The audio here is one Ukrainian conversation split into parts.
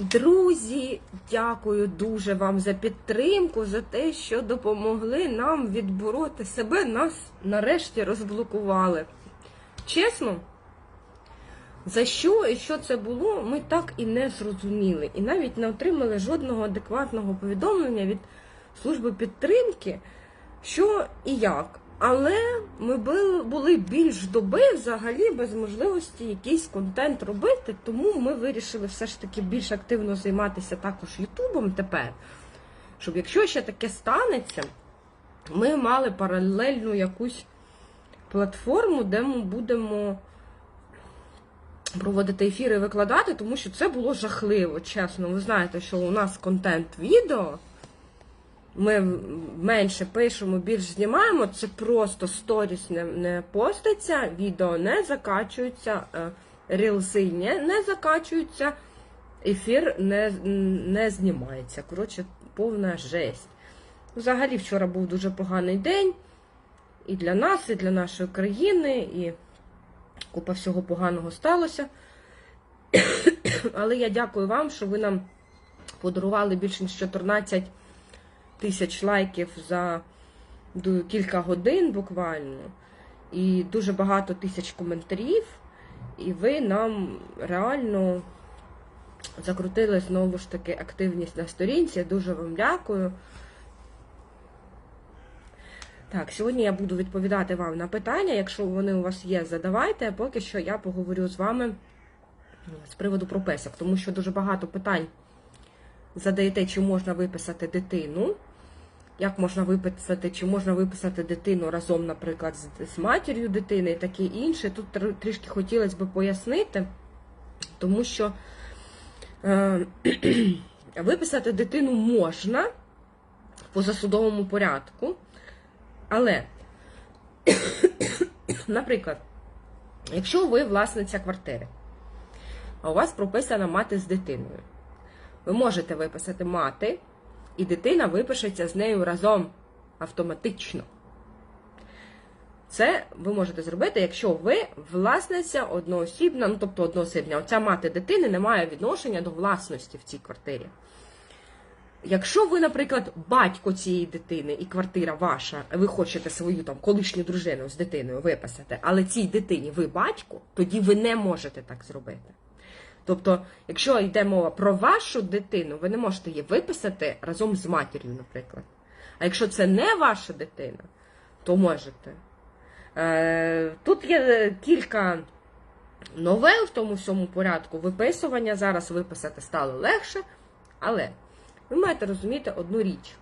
Друзі, дякую дуже вам за підтримку, за те, що допомогли нам відбороти себе. Нас нарешті розблокували. Чесно, за що і що це було, ми так і не зрозуміли. І навіть не отримали жодного адекватного повідомлення від служби підтримки, що і як. Але ми були, більш доби взагалі без можливості якийсь контент робити, тому ми вирішили все ж таки більш активно займатися також Ютубом тепер. Щоб якщо ще таке станеться, ми мали паралельну якусь платформу, де ми будемо проводити ефіри і викладати, тому що це було жахливо, чесно. Ви знаєте, що у нас контент відео. Ми менше пишемо, більш знімаємо. Це просто сторіс не, не поститься, відео не закачується, е, рілси не, не закачуються, ефір не, не знімається. Коротше, повна жесть. Взагалі, вчора був дуже поганий день і для нас, і для нашої країни, і купа всього поганого сталося. Але я дякую вам, що ви нам подарували більше ніж 14 тисяч лайків за кілька годин буквально, і дуже багато тисяч коментарів. І ви нам реально закрутили знову ж таки активність на сторінці. Дуже вам дякую. Так, сьогодні я буду відповідати вам на питання. Якщо вони у вас є, задавайте. Поки що я поговорю з вами з приводу прописок, тому що дуже багато питань задаєте, чи можна виписати дитину. Як можна виписати, чи можна виписати дитину разом, наприклад, з, з матір'ю дитини і таке інше. Тут тр- трішки хотілося б пояснити, тому що е, виписати дитину можна по засудовому порядку, але, наприклад, якщо ви власниця квартири, а у вас прописана мати з дитиною, ви можете виписати мати, і дитина випишеться з нею разом автоматично. Це ви можете зробити, якщо ви власниця одноосібна, ну тобто одноосібна, оця мати дитини не має відношення до власності в цій квартирі. Якщо ви, наприклад, батько цієї дитини і квартира ваша, ви хочете свою там колишню дружину з дитиною виписати, але цій дитині ви батько, тоді ви не можете так зробити. Тобто, якщо йде мова про вашу дитину, ви не можете її виписати разом з матір'ю, наприклад. А якщо це не ваша дитина, то можете. Е, Тут є кілька новел в тому всьому порядку виписування. Зараз виписати стало легше, але ви маєте розуміти одну річ.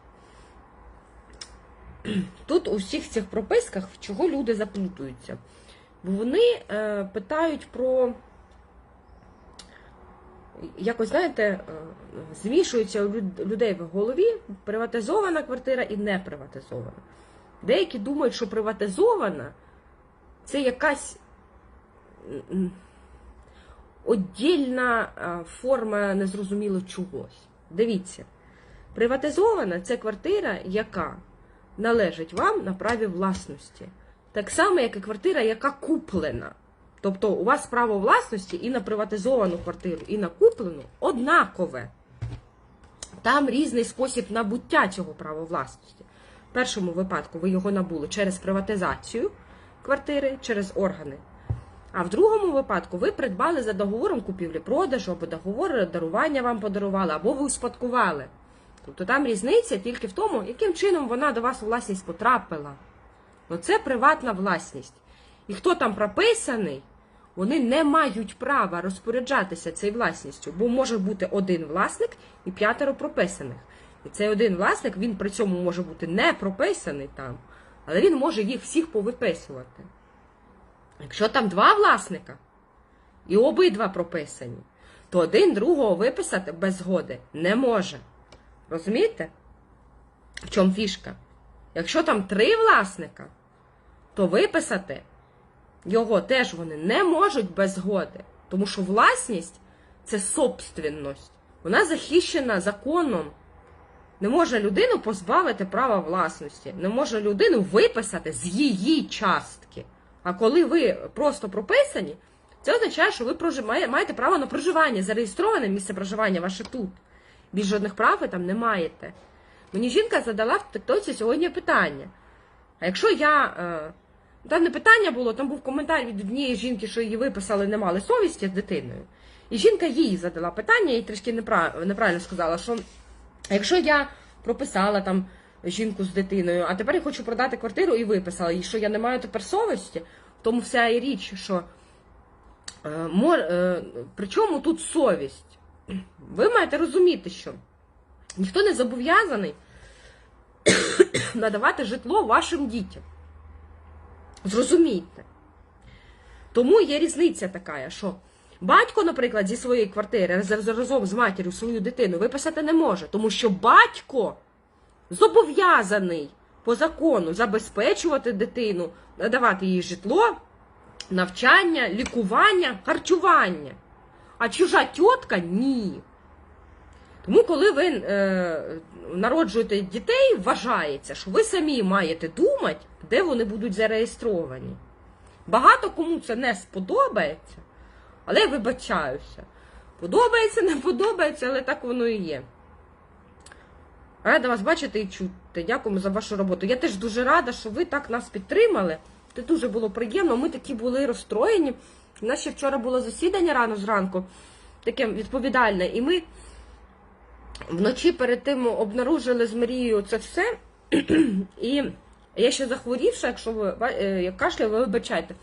Тут у всіх цих прописках, чого люди заплутуються. Бо вони е, питають про якось, знаєте, е, змішується у людей в голові приватизована квартира і не приватизована. Деякі думають, що приватизована це якась одільна е, форма незрозуміло чогось. Дивіться, приватизована це квартира, яка належить вам на праві власності. Так само, як і квартира, яка куплена. Тобто у вас право власності і на приватизовану квартиру, і на куплену однакове. Там різний спосіб набуття цього права власності. В першому випадку ви його набули через приватизацію квартири, через органи. А в другому випадку ви придбали за договором купівлі-продажу, або договор дарування вам подарували, або ви успадкували. Тобто там різниця тільки в тому, яким чином вона до вас власність потрапила. Ну це приватна власність. І хто там прописаний, вони не мають права розпоряджатися цією власністю, бо може бути один власник і п'ятеро прописаних. І цей один власник, він при цьому може бути не прописаний там, але він може їх всіх повиписувати. Якщо там два власника і обидва прописані, то один другого виписати без згоди не може. Розумієте? В чому фішка? Якщо там три власника, то виписати його теж вони не можуть без згоди. Тому що власність це собственність. Вона захищена законом. Не може людину позбавити права власності, не може людину виписати з її частки. А коли ви просто прописані, Це означає, що ви маєте право на проживання, зареєстроване місце проживання ваше тут. Більш жодних прав ви там не маєте. Мені жінка задала в тиктоці сьогодні питання. А якщо я. Е, не питання було, там був коментар від однієї жінки, що її виписали, не мали совісті з дитиною. І жінка їй задала питання і трішки неправ- неправильно сказала, що якщо я прописала там жінку з дитиною, а тепер я хочу продати квартиру і виписала, і що я не маю тепер совісті, тому вся і річ, що е, е, при чому тут совість? Ви маєте розуміти, що ніхто не зобов'язаний надавати житло вашим дітям. Зрозумійте. Тому є різниця така, що батько, наприклад, зі своєї квартири разом з матір'ю свою дитину виписати не може, тому що батько зобов'язаний по закону забезпечувати дитину, надавати їй житло, навчання, лікування, харчування. А чужа тітка ні. Тому, коли ви е, народжуєте дітей, вважається, що ви самі маєте думати, де вони будуть зареєстровані. Багато кому це не сподобається, але я вибачаюся. Подобається, не подобається, але так воно і є. Рада вас бачити і чути. Дякуємо за вашу роботу. Я теж дуже рада, що ви так нас підтримали. Це дуже було приємно. Ми такі були розстроєні. У нас ще вчора було засідання рано зранку, таке відповідальне, і ми вночі перед тим обнаружили з Марією це все. І я ще захворівша, якщо ви е, як кашляю, ви вибачайте.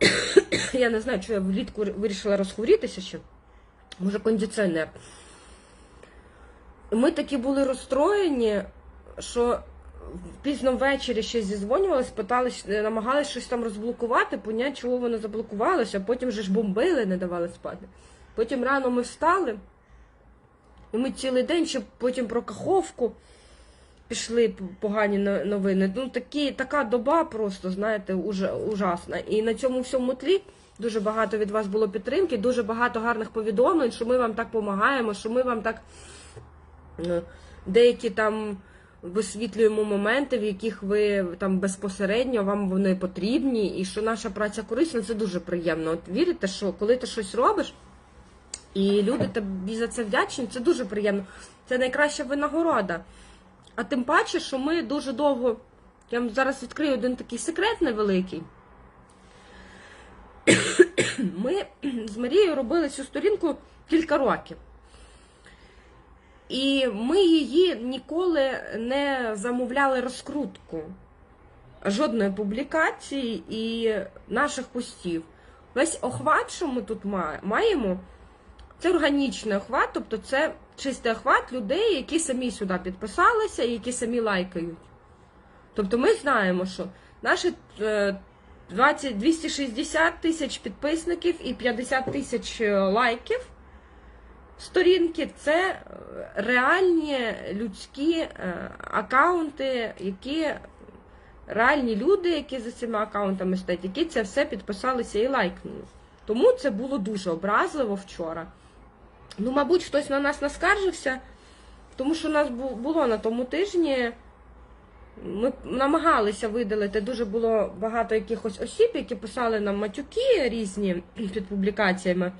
Я не знаю, чи я влітку вирішила розхворітися ще. Може, кондиціонер. Ми такі були розстроєні, що пізно ввечері ще зізвонювались, питались, намагались щось там розблокувати, понять, чого воно заблокувалося, потім же ж бомбили, не давали спати. Потім рано ми встали, і ми цілий день ще потім про каховку пішли погані новини. Ну, такі, така доба просто, знаєте, уже, ужасна. І на цьому всьому тлі дуже багато від вас було підтримки, дуже багато гарних повідомлень, що ми вам так допомагаємо, що ми вам так е, деякі там висвітлюємо моменти, в яких ви там безпосередньо вам вони потрібні, і що наша праця корисна, це дуже приємно. От вірите, що коли ти щось робиш, і люди тобі за це вдячні, це дуже приємно. Це найкраща винагорода. А тим паче, що ми дуже довго. Я вам зараз відкрию один такий секрет невеликий. Ми з Марією робили цю сторінку кілька років. І ми її ніколи не замовляли розкрутку жодної публікації і наших постів. Весь охват, що ми тут маємо, це органічний охват, тобто це чистий охват людей, які самі сюди підписалися і які самі лайкають. Тобто ми знаємо, що наші е, 20, 260 тисяч підписників і 50 тисяч е, лайків сторінки це е, реальні людські е, акаунти, які реальні люди, які за цими акаунтами стоять, які це все підписалися і лайкнули. Тому це було дуже образливо вчора. Ну, мабуть, хтось на нас наскаржився, тому що у нас було на тому тижні. Ми намагалися видалити дуже було багато якихось осіб, які писали нам матюки різні під публікаціями.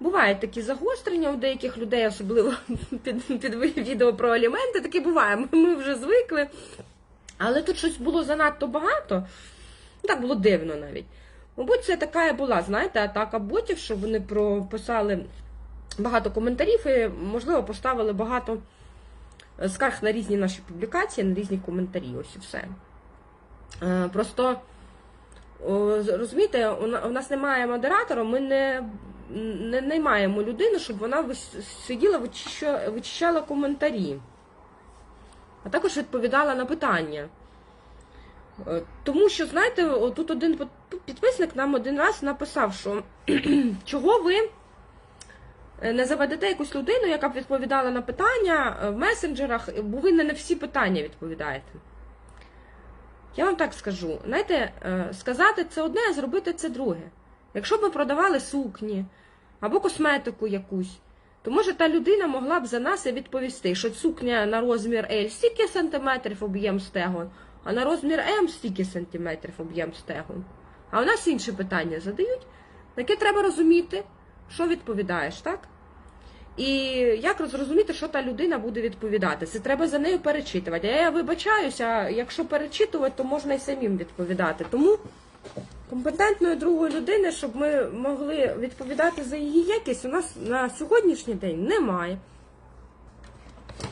Бувають такі загострення у деяких людей, особливо під, під відео про аліменти. Таке буває. Ми, вже звикли. Але тут щось було занадто багато. Ну, Так було дивно навіть. Мабуть, це така і була, знаєте, атака ботів, що вони прописали багато коментарів і, можливо, поставили багато е, скарг на різні наші публікації, на різні коментарі. Ось і все. Е, Просто розумієте, у нас немає модератора, ми не, не наймаємо людину, щоб вона сиділа, вичищала коментарі, а також відповідала на питання. Е, Тому що, знаєте, тут один підписник нам один раз написав, що чого ви не заведете якусь людину, яка б відповідала на питання е, в месенджерах, бо ви не на всі питання відповідаєте. Я вам так скажу, знаєте, е, сказати це одне, а зробити це друге. Якщо б ми продавали сукні або косметику якусь, то може та людина могла б за нас і відповісти, що сукня на розмір L стільки сантиметрів об'єм стегон, а на розмір М стільки сантиметрів об'єм стегон. А у нас інші питання задають. яке треба розуміти, що відповідаєш, так? І як зрозуміти, що та людина буде відповідати. Це треба за нею перечитувати. Я вибачаюся, якщо перечитувати, то можна і самим відповідати. Тому компетентної другої людини, щоб ми могли відповідати за її якість, у нас на сьогоднішній день немає.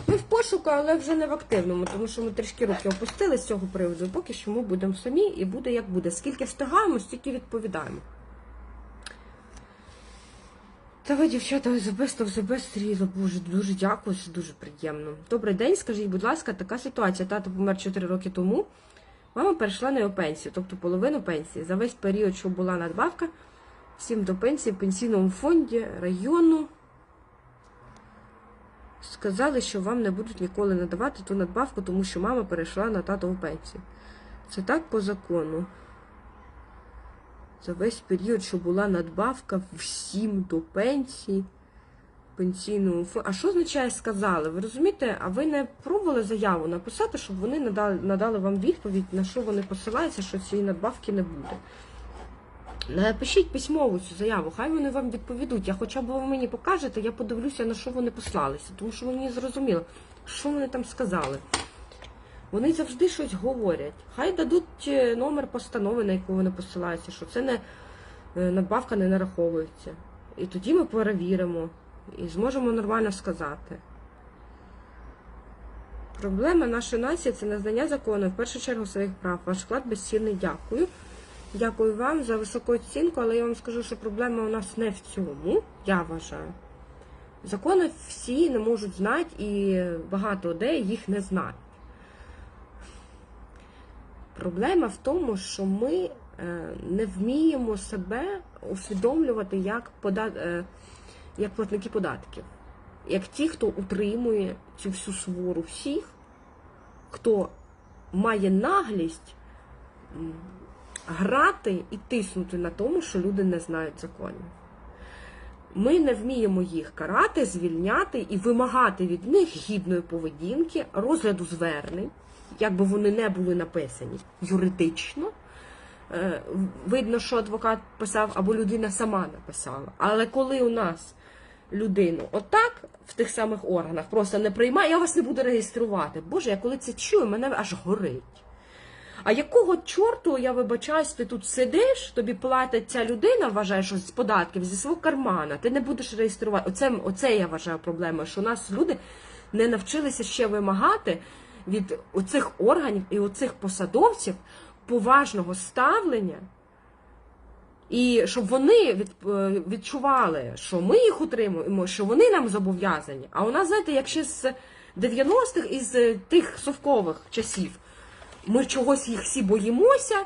Ми в пошуку, але вже не в активному, тому що ми трішки руки опустили з цього приводу. Поки що ми будемо самі і буде як буде. Скільки встигаємо, стільки відповідаємо. Та ви, дівчата, ОЗБ, то ОЗБ стріло. Боже, дуже дякую, це дуже приємно. Добрий день, скажіть, будь ласка, така ситуація. Тато помер 4 роки тому. Мама перейшла на його пенсію, тобто половину пенсії. За весь період, що була надбавка, всім до пенсії в пенсійному фонді району. Сказали, що вам не будуть ніколи надавати ту надбавку, тому що мама перейшла на татову пенсію. Це так по закону. За весь період, що була надбавка всім до пенсії, пенсійному фонду. А що означає сказали? Ви розумієте, а ви не пробували заяву написати, щоб вони надали, надали вам відповідь, на що вони посилаються, що цієї надбавки не буде? Напишіть письмову цю заяву, хай вони вам відповідуть. Я хоча б ви мені покажете, я подивлюся, на що вони послалися, тому що мені зрозуміло, що вони там сказали. Вони завжди щось говорять. Хай дадуть е, номер постанови, на яку вони посилаються, що це не е, надбавка не нараховується. І тоді ми перевіримо і зможемо нормально сказати. Проблема нашої нації це незнання закону, в першу чергу своїх прав. Ваш вклад безцінний. Дякую. Дякую вам за високу оцінку, але я вам скажу, що проблема у нас не в цьому, я вважаю. Закони всі не можуть знати, і багато де їх не знають. Проблема в тому, що ми е, не вміємо себе усвідомлювати як, пода... е, як платники податків, як ті, хто утримує цю всю свору всіх, хто має наглість грати і тиснути на тому, що люди не знають законів. Ми не вміємо їх карати, звільняти і вимагати від них гідної поведінки, розгляду звернень, як би вони не були написані юридично. Е, Видно, що адвокат писав або людина сама написала. Але коли у нас людину отак в тих самих органах просто не приймає, я вас не буду реєструвати. Боже, я коли це чую, мене аж горить. А якого чорту, я вибачаюсь, ти тут сидиш, тобі платить ця людина, вважає, що з податків зі свого кармана, ти не будеш реєструвати. Оце, оце я вважаю проблемою, що у нас люди не навчилися ще вимагати від оцих органів і оцих посадовців поважного ставлення. І щоб вони е, відчували, що ми їх утримуємо, що вони нам зобов'язані. А у нас, знаєте, як ще з 90-х із тих совкових часів, ми чогось їх всі боїмося,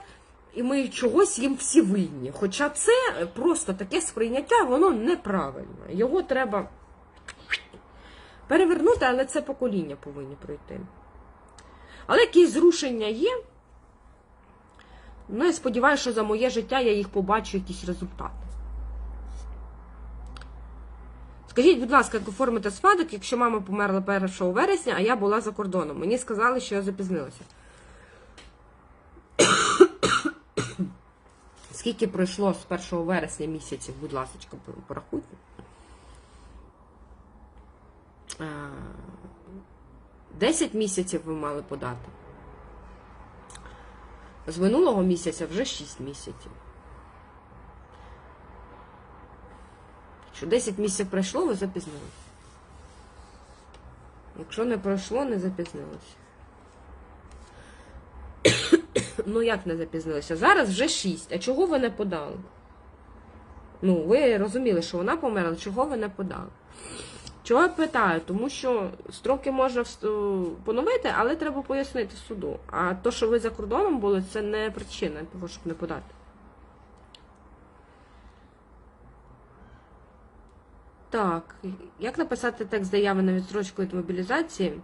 і ми чогось їм всі винні. Хоча це просто таке сприйняття, воно неправильно. Його треба перевернути, але це покоління повинні пройти. Але якісь зрушення є. Ну, я сподіваюся, що за моє життя я їх побачу, якісь результати. Скажіть, будь ласка, як оформити спадок, якщо мама померла 1 вересня, а я була за кордоном. Мені сказали, що я запізнилася. Скільки пройшло з 1 вересня місяців, будь ласка, порахуйте. А, 10 місяців ви мали подати. З минулого місяця вже 6 місяців. Якщо 10 місяців пройшло, ви запізнилися. Якщо не пройшло, не запізнилися. ну, як не запізнилися? Зараз вже 6. А чого ви не подали? Ну, ви розуміли, що вона померла, чого ви не подали? Чого я питаю? Тому що строки можна поновити, але треба пояснити суду. А то, що ви за кордоном були, це не причина того, щоб не подати. Так, як написати текст заяви на відстрочку від мобілізації?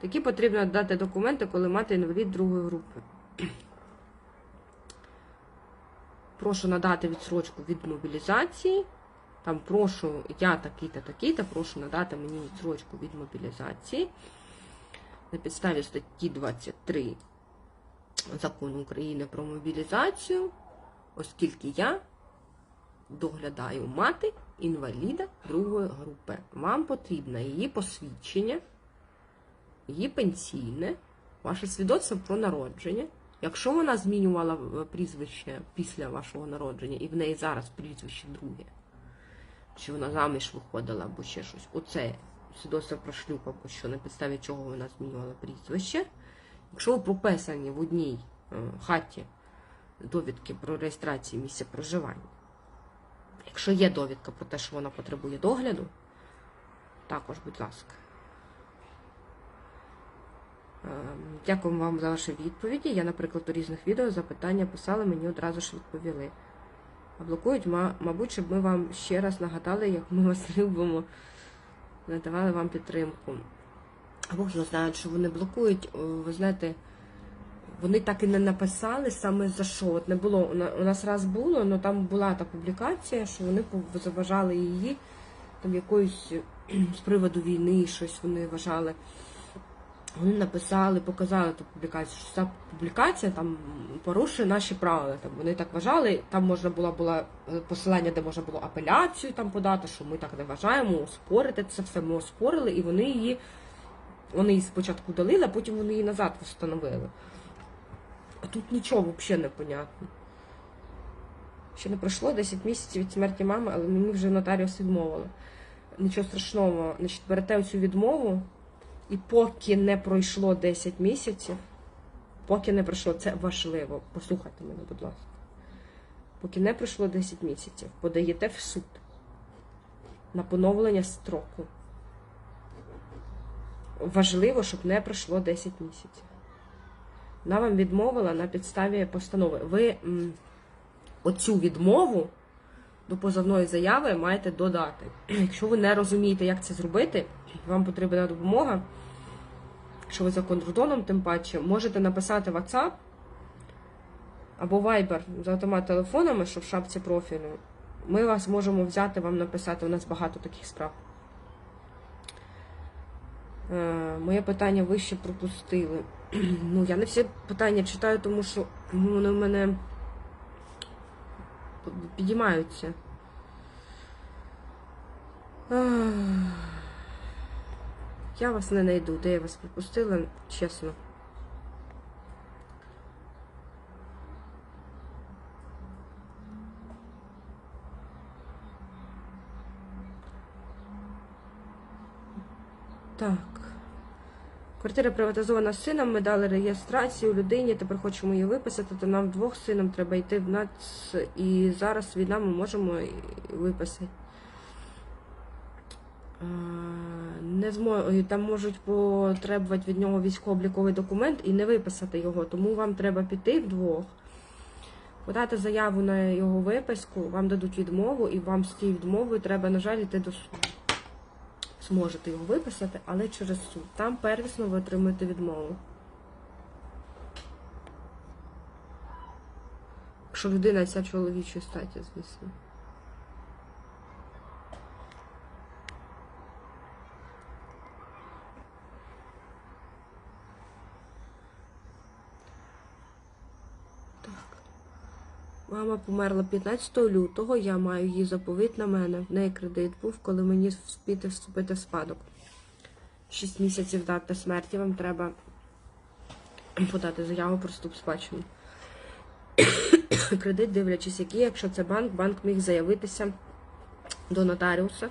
Такі потрібно дати документи, коли мати інвалід другої групи. Прошу надати відстрочку від мобілізації. Там прошу, я такий-то, такий-то, прошу надати мені відсрочку від мобілізації на підставі статті 23 закону України про мобілізацію, оскільки я доглядаю мати інваліда другої групи. Вам потрібно її посвідчення, її пенсійне, ваше свідоцтво про народження. Якщо вона змінювала е, прізвище після вашого народження і в неї зараз прізвище друге, чи вона заміж виходила або ще щось, оце свідоцтво про шлюб, або що на підставі чого вона змінювала прізвище. Якщо прописані в одній е, хаті довідки про реєстрацію місця проживання, якщо є довідка про те, що вона потребує догляду, також, будь ласка. Е, Дякую вам за ваші відповіді. Я, наприклад, у різних відео запитання писала, мені одразу ж відповіли. А блокують, мабуть, щоб ми вам ще раз нагадали, як ми вас любимо, надавали вам підтримку. Або ж не знають, що вони блокують. Ви знаєте, вони так і не написали саме за що. От не було. У нас раз було, але там була та публікація, що вони заважали її там якоюсь з приводу війни, щось вони вважали. Вони написали, показали ту публікацію, що ця публікація там порушує наші правила. Там вони так вважали. Там можна було було е, посилання, де можна було апеляцію там подати, що ми так не вважаємо, оспорити це все. Ми оспорили, і вони її вони її спочатку удалили, а потім вони її назад встановили. А тут нічого взагалі не понятно. Ще не пройшло 10 місяців від смерті мами, але мені вже нотаріус відмовили. Нічого страшного, значить, берете оцю відмову. І поки не пройшло 10 місяців, поки не пройшло, це важливо. Послухайте мене, будь ласка. Поки не пройшло 10 місяців, подаєте в суд на поновлення строку. Важливо, щоб не пройшло 10 місяців. Вона вам відмовила на підставі постанови. Ви м, оцю відмову до позовної заяви маєте додати. Якщо ви не розумієте, як це зробити, вам потрібна допомога. Якщо ви за контрдоном, тим паче, можете написати WhatsApp або Viber за автомат телефонами, що в шапці профілю. Ми вас можемо взяти, вам написати. У нас багато таких справ. Е, Моє питання ви ще пропустили. Ну, я не всі питання читаю, тому що вони в мене підіймаються. Я вас не знайду, де я вас пропустила, чесно. Так. Квартира приватизована сином, ми дали реєстрацію людині, тепер хочемо її виписати, то нам двох сином треба йти в НАЦ, і зараз війна ми можемо виписати. Е, Не змо... Там можуть потребувати від нього військово-обліковий документ і не виписати його, тому вам треба піти вдвох, подати заяву на його виписку, вам дадуть відмову, і вам з тією відмовою треба, на жаль, йти до суду. Зможете його виписати, але через суд. Там первісно ви отримуєте відмову. Якщо людина ця чоловічої статі, звісно. Мама померла 15 лютого, я маю її заповіт на мене. В неї кредит був, коли мені вспіти вступити в спадок. 6 місяців дати смерті вам треба подати заяву про вступ спадщину. Кредит, дивлячись, який, якщо це банк, банк міг заявитися до нотаріуса,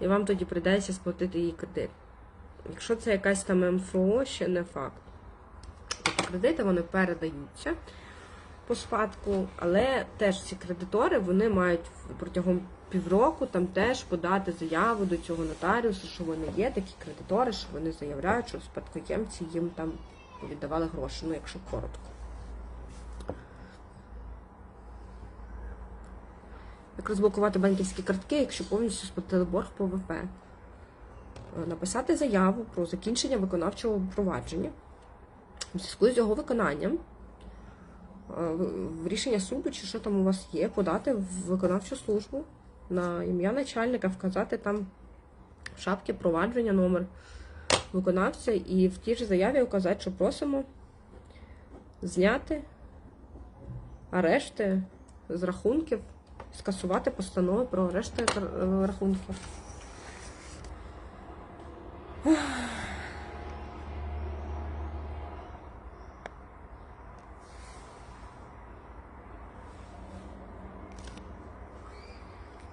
і вам тоді прийдеться сплатити її кредит. Якщо це якась там МФО, ще не факт. Тобто кредити вони передаються по спадку, але теж ці кредитори вони мають протягом півроку там теж подати заяву до цього нотаріуса, що вони є такі кредитори, що вони заявляють, що спадкоємці їм там віддавали гроші, ну якщо коротко. Як розблокувати банківські картки, якщо повністю сплатили борг по ВП? Е, Написати заяву про закінчення виконавчого провадження у зв'язку з його виконанням. Е, в- рішення суду, чи що там у вас є, подати в виконавчу службу на ім'я начальника, вказати там в шапці провадження номер виконавця і в тій ж заяві указати, що просимо зняти арешти з рахунків скасувати постанову про арешт е, рахунків.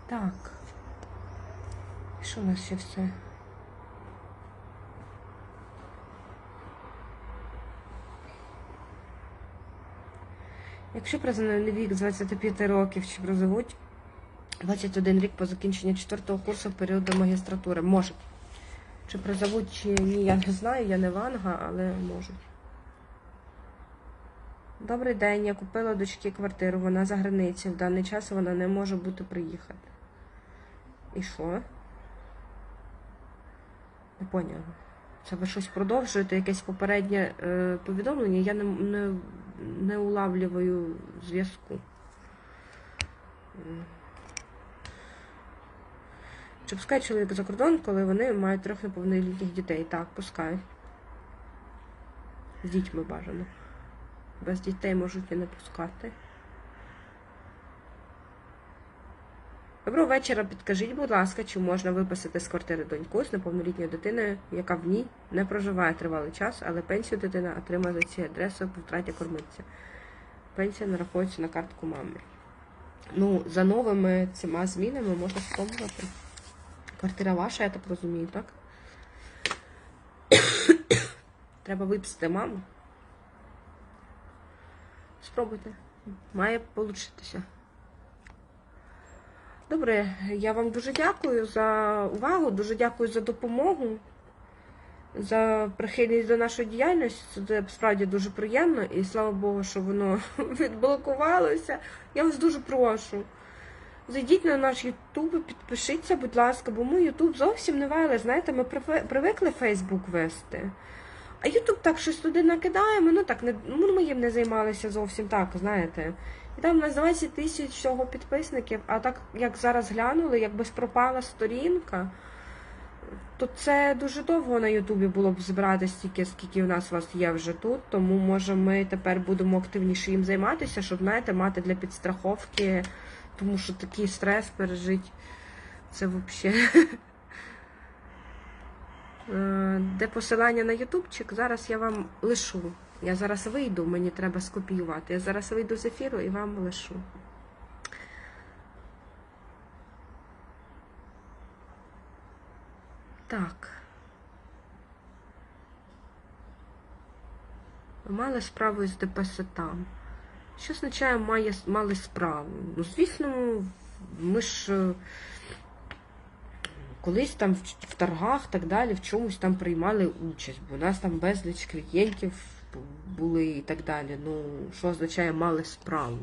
Так. Що у нас ще все? Якщо признаний вік з 25 років чи прозовуть 21 рік по закінченню 4 курсу періоду магістратури, можуть. Чи призовуть, чи ні, я не знаю, я не ванга, але можуть. Добрий день, я купила дочці квартиру, вона за границею. В даний час вона не може бути приїхати. І що? Не поняла. Це ви щось продовжуєте, якесь попереднє е, повідомлення, я не, не, не улавлюю зв'язку. Чи пускає чоловік за кордон, коли вони мають трьох неповнолітніх дітей? Так, пускають. З дітьми бажано. Без дітей можуть і не пускати. Доброго вечора. Підкажіть, будь ласка, чи можна виписати з квартири доньку з неповнолітньою дитиною, яка в ній не проживає тривалий час, але пенсію дитина отримає за ці адреси по втраті кормильця. Пенсія нараховується на картку мами. Ну, за новими цими змінами можна спробувати. Квартира ваша, я так розумію, так? Треба виписати маму. Спробуйте. Має получитися. Добре, я вам дуже дякую за увагу, дуже дякую за допомогу, за прихильність до нашої діяльності. Це справді дуже приємно і слава Богу, що воно відблокувалося. Я вас дуже прошу. Зайдіть на наш Ютуб, підпишіться, будь ласка, бо ми Ютуб зовсім не вели. Знаєте, ми привикли Фейсбук вести. А Ютуб так щось туди накидаємо, ну так не ну, ми їм не займалися зовсім так, знаєте. І там нас 20 тисяч всього підписників, а так як зараз глянули, якби пропала сторінка, то це дуже довго на Ютубі було б збирати стільки, скільки у нас вас є вже тут. Тому може ми тепер будемо активніше їм займатися, щоб знаєте, мати для підстраховки, тому що такий стрес пережить. Це взагалі. Е, Де посилання на ютубчик, зараз я вам лишу. Я зараз вийду, мені треба скопіювати. Я зараз вийду з ефіру і вам лишу. Так. Мали справу з ДПС там. Що означає має, мали справу? Ну, звісно, ми ж. е, колись там в, торгах так далі, в чомусь там приймали участь, бо у нас там безліч клієнтів були і так далі. Ну, що означає мали справу?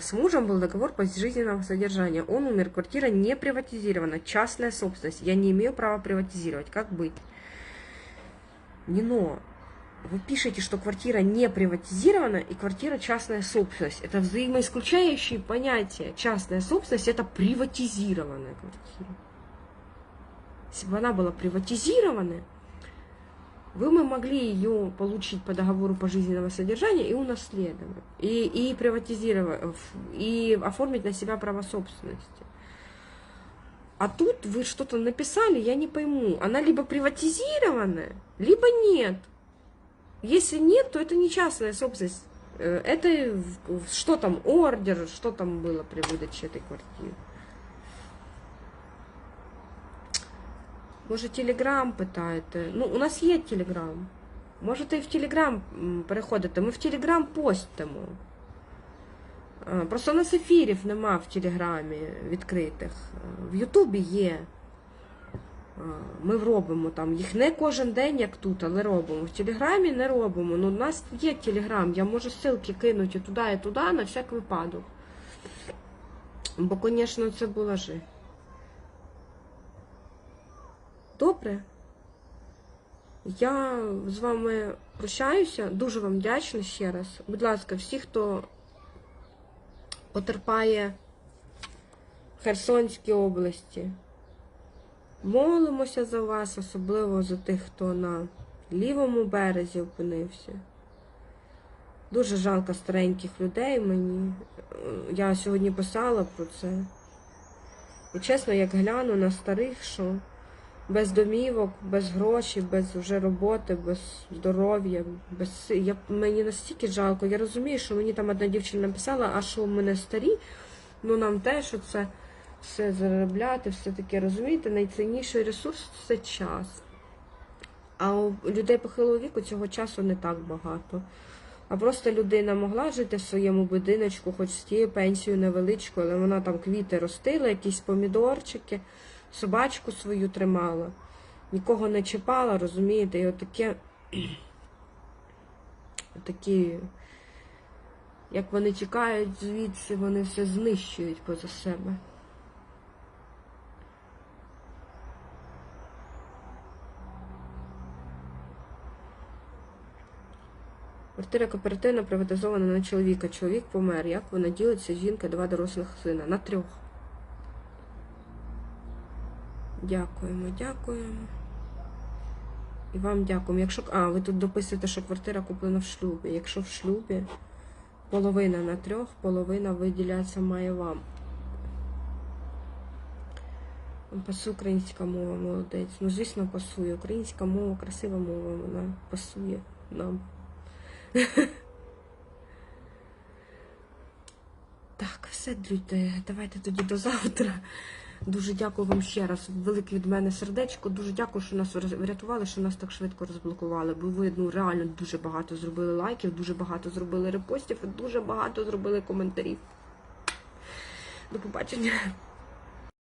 С мужем был договор пожизненного содержания. Он умер, квартира не приватизирована, частная собственность. Я не имею права приватизировать. Как быть? Нино, вы пишете, что квартира не приватизирована и квартира частная собственность. Это взаимоисключающие понятия. Частная собственность это приватизированная квартира. Если бы она была приватизирована, вы мы могли ее получить по договору пожизненного содержания и унаследовать, и, и приватизировать, и оформить на себя право собственности. А тут вы что-то написали, я не пойму. Она либо приватизированная, либо нет. Если нет, то это не частная собственность. Э, Это в- в- что там, ордер, что там было при выдаче этой квартиры. Може, Телеграм питаєте? Ну, у нас є Телеграм. Можете і в Телеграм м, переходити. Ми в Телеграм постимо. Е, Просто у нас ефірів нема в Телеграмі відкритих. Е, В Ютубі є. Е, Ми робимо там. Їх не кожен день, як тут, але робимо. В Телеграмі не робимо. Ну, у нас є Телеграм. Я можу ссылки кинути туди і туди на всяк випадок. Бо, звісно, це була жи. Добре. Я з вами прощаюся. Дуже вам вдячна ще раз. Будь ласка, всі, хто потерпає в Херсонській області, молимося за вас, особливо за тих, хто на лівому березі опинився. Дуже жалко стареньких людей мені. Я сьогодні писала про це. І чесно, як гляну на старих, що без домівок, без грошей, без вже роботи, без здоров'я, без я мені настільки жалко. Я розумію, що мені там одна дівчина написала, а що в мене старі, ну нам теж це все заробляти, все таке, розумієте, найцінніший ресурс це час. А у людей похилого віку цього часу не так багато. А просто людина могла жити в своєму будиночку, хоч з тією пенсією невеличкою, але вона там квіти ростила, якісь помідорчики, собачку свою тримала, нікого не чіпала, розумієте, і отаке такі, як вони тікають звідси, вони все знищують поза себе. Квартира кооперативна приватизована на чоловіка. Чоловік помер. Як вона ділиться? Жінка, два дорослих сина. На трьох. Дякуємо, дякуємо. І вам дякуємо. Якщо а, ви тут дописуєте, що квартира куплена в шлюбі. Якщо в шлюбі половина на трьох, половина виділяється має вам. Пасує українська мова, молодець. Ну, звісно, пасує. Українська мова, красива мова, вона пасує нам. Так, все, люди, давайте тоді до завтра. Дуже дякую вам ще раз. Велике від мене сердечко. Дуже дякую, що нас врятували, що нас так швидко розблокували. Бо ви ну, реально дуже багато зробили лайків, дуже багато зробили репостів і дуже багато зробили коментарів. До побачення.